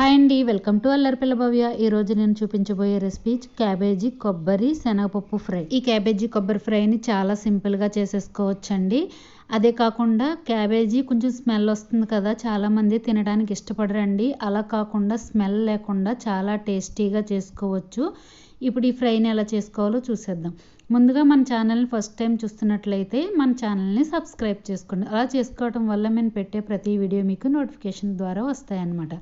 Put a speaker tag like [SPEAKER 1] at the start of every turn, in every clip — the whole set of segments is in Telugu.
[SPEAKER 1] హాయ్ అండి వెల్కమ్ టు అల్లరిపిల్ల భవ్య. ఈరోజు నేను చూపించబోయే రెసిపీ క్యాబేజీ కొబ్బరి శనగపప్పు ఫ్రై. ఈ క్యాబేజీ కొబ్బరి ఫ్రైని చాలా సింపుల్గా చేసేసుకోవచ్చండి. అదే కాకుండా క్యాబేజీ కొంచెం స్మెల్ వస్తుంది కదా చాలామంది తినడానికి ఇష్టపడరండి. అలా కాకుండా స్మెల్ లేకుండా చాలా టేస్టీగా చేసుకోవచ్చు. ఇప్పుడు ఈ ఫ్రైని ఎలా చేసుకోవాలో చూసేద్దాం. ముందుగా మన ఛానల్ని ఫస్ట్ టైం చూస్తున్నట్లయితే మన ఛానల్ని సబ్స్క్రైబ్ చేసుకోండి. అలా చేసుకోవటం వల్ల మేము పెట్టే ప్రతి వీడియో మీకు నోటిఫికేషన్ ద్వారా వస్తాయన్నమాట.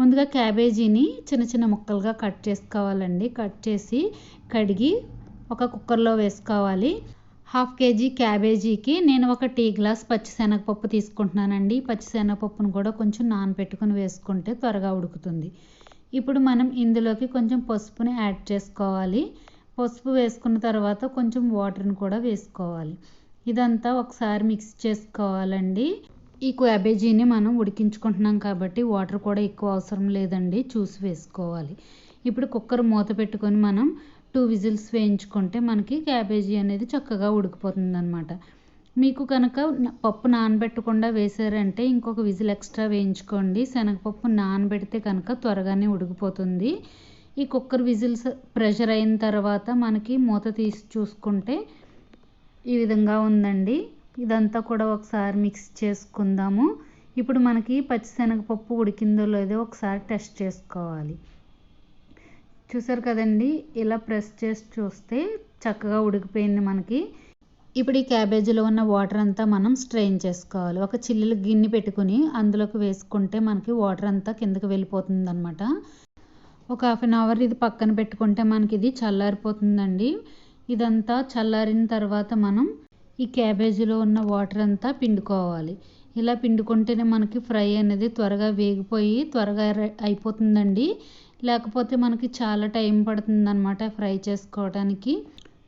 [SPEAKER 1] ముందుగా క్యాబేజీని చిన్న చిన్న ముక్కలుగా కట్ చేసుకోవాలండి. కట్ చేసి కడిగి ఒక కుక్కర్లో వేసుకోవాలి. హాఫ్ కేజీ క్యాబేజీకి నేను ఒక టీ గ్లాస్ పచ్చిశనగపప్పు తీసుకుంటున్నానండి. పచ్చిశనగపప్పును కూడా కొంచెం నానబెట్టుకుని వేసుకుంటే త్వరగా ఉడుకుతుంది. ఇప్పుడు మనం ఇందులోకి కొంచెం పసుపుని యాడ్ చేసుకోవాలి. పసుపు వేసుకున్న తర్వాత కొంచెం వాటర్ని కూడా వేసుకోవాలి. ఇదంతా ఒకసారి మిక్స్ చేసుకోవాలండి. ఈ క్యాబేజీని మనం ఉడికించుకుంటున్నాం కాబట్టి వాటర్ కూడా ఎక్కువ అవసరం లేదండి. చూసి వేసుకోవాలి. ఇప్పుడు కుక్కర్ మూత పెట్టుకొని మనం టూ విజిల్స్ వేయించుకుంటే మనకి క్యాబేజీ అనేది చక్కగా ఉడికిపోతుంది అనమాట మీకు కనుక పప్పు నానబెట్టకుండా వేసారంటే ఇంకొక విజిల్ ఎక్స్ట్రా వేయించుకోండి. శనగపప్పు నానబెడితే కనుక త్వరగానే ఉడికిపోతుంది. ఈ కుక్కర్ విజిల్స్ ప్రెషర్ అయిన తర్వాత మనకి మూత తీసి చూసుకుంటే ఈ విధంగా ఉందండి. ఇదంతా కూడా ఒకసారి మిక్స్ చేసుకుందాము. ఇప్పుడు మనకి పచ్చిశనగపప్పు ఉడికిందో లేదో ఒకసారి టెస్ట్ చేసుకోవాలి. చూసారు కదండి? ఇలా ప్రెస్ చేసి చూస్తే చక్కగా ఉడికిపోయింది మనకి. ఇప్పుడు ఈ క్యాబేజీలో ఉన్న వాటర్ అంతా మనం స్ట్రెయిన్ చేసుకోవాలి. ఒక చిల్లులు గిన్నె పెట్టుకుని అందులోకి వేసుకుంటే మనకి వాటర్ అంతా కిందకి వెళ్ళిపోతుంది అనమాట ఒక హాఫ్ అన్ అవర్ ఇది పక్కన పెట్టుకుంటే మనకి ఇది చల్లారిపోతుందండి. ఇదంతా చల్లారిన తర్వాత మనం ఈ క్యాబేజీలో ఉన్న వాటర్ అంతా పిండుకోవాలి. ఇలా పిండుకుంటేనే మనకి ఫ్రై అనేది త్వరగా వేగిపోయి త్వరగా అయిపోతుందండి. లేకపోతే మనకి చాలా టైం పడుతుందన్నమాట ఫ్రై చేసుకోవడానికి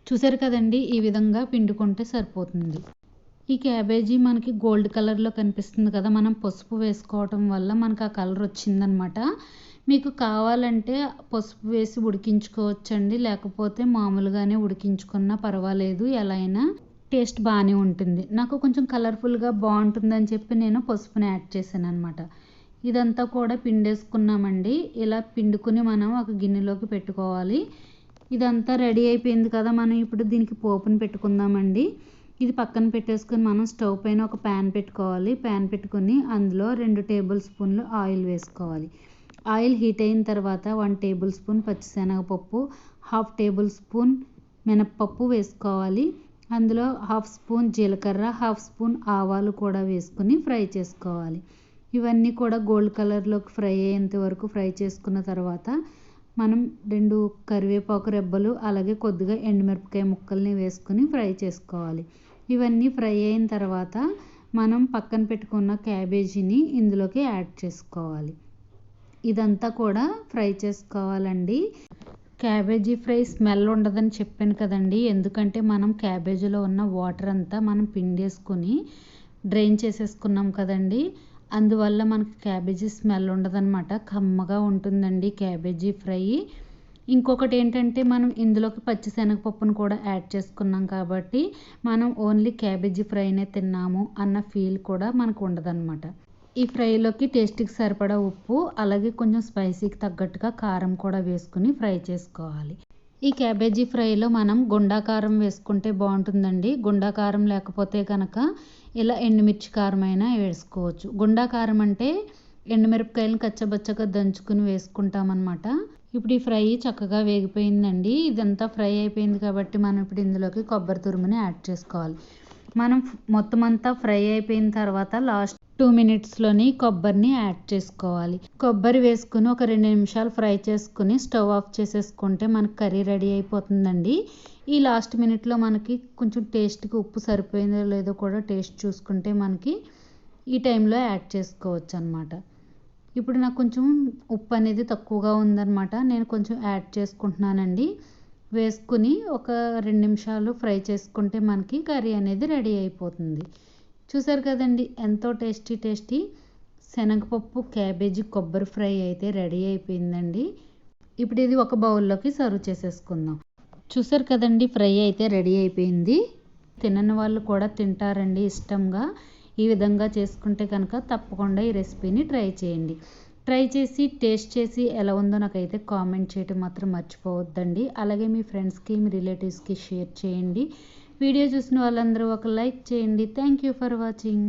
[SPEAKER 1] చూసారు కదండి ఈ విధంగా పిండుకుంటే సరిపోతుంది. ఈ క్యాబేజీ మనకి గోల్డ్ కలర్లో కనిపిస్తుంది కదా మనం పసుపు వేసుకోవటం వల్ల మనకు ఆ కలర్ వచ్చిందనమాట మీకు కావాలంటే పసుపు వేసి ఉడికించుకోవచ్చండి లేకపోతే మామూలుగానే ఉడికించుకున్నా పర్వాలేదు ఎలా అయినా. టేస్ట్ బాగానే ఉంటుంది. నాకు కొంచెం కలర్ఫుల్గా బాగుంటుందని చెప్పి నేను పసుపుని యాడ్ చేశాను అనమాట ఇదంతా కూడా పిండేసుకున్నామండి. ఇలా పిండుకుని మనం ఒక గిన్నెలోకి పెట్టుకోవాలి. ఇదంతా రెడీ అయిపోయింది కదా మనం ఇప్పుడు దీనికి పోపుని పెట్టుకుందామండి. ఇది పక్కన పెట్టేసుకొని మనం స్టవ్ పైన ఒక ప్యాన్ పెట్టుకోవాలి. ప్యాన్ పెట్టుకుని అందులో రెండు టేబుల్ స్పూన్లు ఆయిల్ వేసుకోవాలి. ఆయిల్ హీట్ అయిన తర్వాత వన్ టేబుల్ స్పూన్ పచ్చిశనగపప్పు హాఫ్ టేబుల్ స్పూన్ మినప్పప్పు వేసుకోవాలి. అందులో హాఫ్ స్పూన్ జీలకర్ర హాఫ్ స్పూన్ ఆవాలు కూడా వేసుకొని ఫ్రై చేసుకోవాలి. ఇవన్నీ కూడా గోల్డ్ కలర్లోకి ఫ్రై అయ్యేంత వరకు ఫ్రై చేసుకున్న తర్వాత మనం రెండు కరివేపాకు రెబ్బలు అలాగే కొద్దిగా ఎండుమిరపకాయ ముక్కల్ని వేసుకొని ఫ్రై చేసుకోవాలి. ఇవన్నీ ఫ్రై అయిన తర్వాత మనం పక్కన పెట్టుకున్న క్యాబేజీని ఇందులోకి యాడ్ చేసుకోవాలి. ఇదంతా కూడా ఫ్రై చేసుకోవాలండి. క్యాబేజీ ఫ్రై స్మెల్ ఉండదని చెప్పాను కదండి. ఎందుకంటే మనం క్యాబేజీలో ఉన్న వాటర్ అంతా మనం పిండేసుకుని డ్రైన్ చేసేసుకున్నాం కదండి. అందువల్ల మనకి క్యాబేజీ స్మెల్ ఉండదన్నమాట. కమ్మగా ఉంటుందండి క్యాబేజీ ఫ్రై. ఇంకొకటి ఏంటంటే మనం ఇందులోకి పచ్చిశనగపప్పును కూడా యాడ్ చేసుకున్నాం కాబట్టి మనం ఓన్లీ క్యాబేజీ ఫ్రైనే తిన్నాము అన్న ఫీల్ కూడా మనకు ఉండదన్నమాట. ఈ ఫ్రైలోకి టేస్ట్కి సరిపడా ఉప్పు అలాగే కొంచెం స్పైసీకి తగ్గట్టుగా కారం కూడా వేసుకుని ఫ్రై చేసుకోవాలి. ఈ క్యాబేజీ ఫ్రైలో మనం గుండాకారం వేసుకుంటే బాగుంటుందండి. గుండాకారం లేకపోతే కనుక ఇలా ఎండుమిర్చి కారం అయినా వేసుకోవచ్చు గుండాకారం అంటే ఎండుమిరపకాయలను కచ్చబచ్చగా దంచుకుని వేసుకుంటామన్నమాట. ఇప్పుడు ఈ ఫ్రై చక్కగా వేగిపోయిందండి. ఇదంతా ఫ్రై అయిపోయింది కాబట్టి మనం ఇప్పుడు ఇందులోకి కొబ్బరి తురుముని యాడ్ చేసుకోవాలి. మనం మొత్తం అంతా ఫ్రై అయిపోయిన తర్వాత లాస్ట్ టూ మినిట్స్లోని కొబ్బరిని యాడ్ చేసుకోవాలి. కొబ్బరి వేసుకుని ఒక రెండు నిమిషాలు ఫ్రై చేసుకుని స్టవ్ ఆఫ్ చేసేసుకుంటే మనకి కర్రీ రెడీ అయిపోతుందండి. ఈ లాస్ట్ మినిట్లో మనకి కొంచెం టేస్ట్కి ఉప్పు సరిపోయిందో లేదో కూడా టేస్ట్ చూసుకుంటే మనకి ఈ టైంలో యాడ్ చేసుకోవచ్చు అనమాట ఇప్పుడు నాకు కొంచెం ఉప్పు అనేది తక్కువగా ఉందన్నమాట. నేను కొంచెం యాడ్ చేసుకుంటున్నానండి. వేసుకుని ఒక రెండు నిమిషాలు ఫ్రై చేసుకుంటే మనకి కర్రీ అనేది రెడీ అయిపోతుంది. చూసారు కదండి ఎంతో టేస్టీ టేస్టీ శనగపప్పు క్యాబేజీ కొబ్బరి ఫ్రై అయితే రెడీ అయిపోయిందండి. ఇప్పుడు ఇది ఒక బౌల్లోకి సర్వ్ చేసేసుకుందాం. చూసారు కదండి ఫ్రై అయితే రెడీ అయిపోయింది. తినని వాళ్ళు కూడా తింటారండి ఇష్టంగా. ఈ విధంగా చేసుకుంటే కనుక తప్పకుండా ఈ రెసిపీని ట్రై చేయండి. ట్రై చేసి టేస్ట్ చేసి ఎలా ఉందో నాకైతే కామెంట్ చేయటం మాత్రం మర్చిపోవద్దండి. అలాగే మీ ఫ్రెండ్స్కి మీ రిలేటివ్స్కి షేర్ చేయండి. వీడియో చూసిన వాళ్ళందరూ ఒక లైక్ చేయండి. Thank you for watching